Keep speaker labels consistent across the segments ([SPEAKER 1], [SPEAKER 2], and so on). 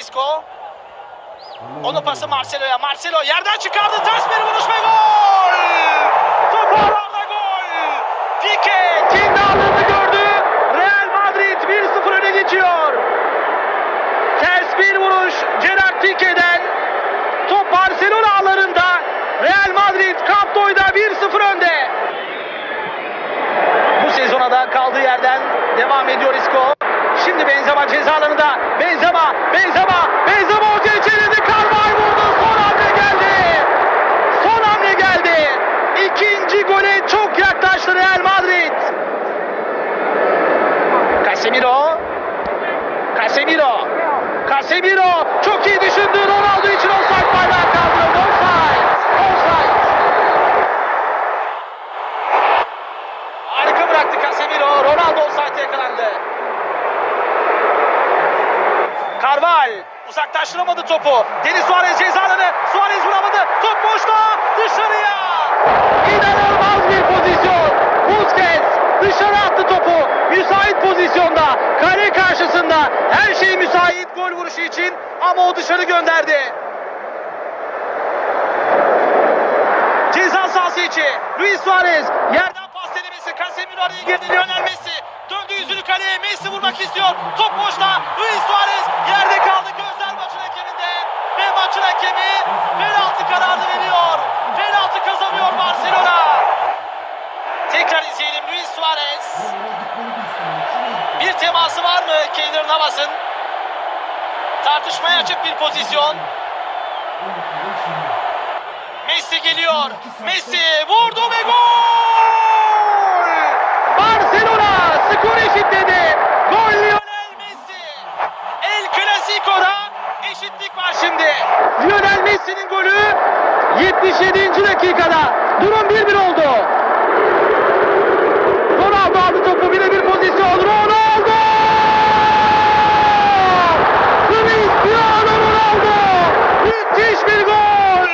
[SPEAKER 1] Isco. Onun pası Marcelo'ya. Marcelo yerden çıkardı. Ters bir vuruş ve gol! Top ağlarda gol! Dike kendi ağlarını gördü. Real Madrid 1-0 öne geçiyor. Ters bir vuruş Gerard Dike'den. Top Barcelona ağlarında. Real Madrid Camp Nou'da 1-0 önde. Bu sezona da kaldığı yerden devam ediyor Isco. Şimdi Benzema ceza alanında. Benzema, Benzema, Benzema ortaya çevirdi. Carvajal vurdu. Son hamle geldi. Son hamle geldi. İkinci gole çok yaklaştı Real Madrid. Casemiro. Casemiro. Casemiro çok iyi düşündü. Ronaldo için offside bayrağı kaldırıldı. Offside. Offside. Harika bıraktı Casemiro. Ronaldo offside yakalandı. Carval uzaklaştıramadı topu. Denis Suarez ceza alanı. Suarez vuramadı. Top boşta. Dışarıya. İnanılmaz bir pozisyon. Busquets dışarı attı topu. Müsait pozisyonda. Kale karşısında. Her şey müsait gol vuruşu için. Ama o dışarı gönderdi. Ceza sahası içi. Luis Suarez yerden pas denemesi. Casemiro araya girdi. Lionel kaleye. Messi vurmak istiyor. Top boşta. Luis Suarez yerde kaldı. Gözler maçın hakeminde. Ve maçın hakemi penaltı kararı veriyor. Penaltı kazanıyor Barcelona. Tekrar izleyelim Luis Suarez. Bir teması var mı Keylor Navas'ın? Tartışmaya açık bir pozisyon. Messi geliyor. Messi vurdu ve gol! Barcelona skor eşitledi. Gol Lionel Messi. El Clasico'da eşitlik var şimdi. Lionel Messi'nin golü 77. dakikada. Durum 1-1 oldu. Ronaldo aldı topu birebir pozisyon. Ronaldo! Cristiano Ronaldo! Müthiş bir gol!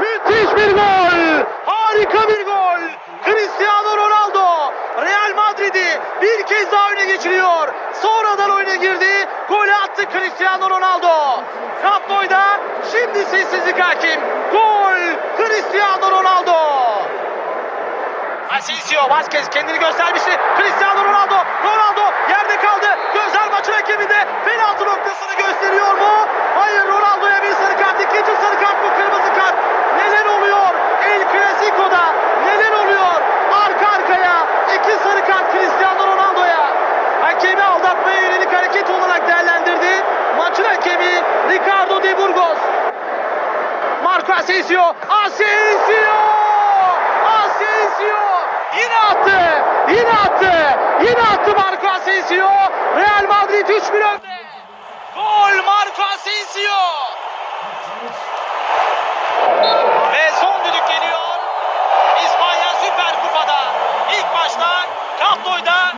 [SPEAKER 1] Müthiş bir gol! Harika bir gol! Cristiano Ronaldo Real Madrid'i bir kez daha öne geçiriyor. Sonradan oyuna girdi. Golü attı Cristiano Ronaldo. Nou'da şimdi sessizlik hakim. Gol! Cristiano Ronaldo! Asensio, Vazquez kendini göstermişti. Asensio, Asensio! Asensio! Yine attı! Yine attı! Yine attı Marco Asensio! Real Madrid 3-1 önde! Gol Marco Asensio!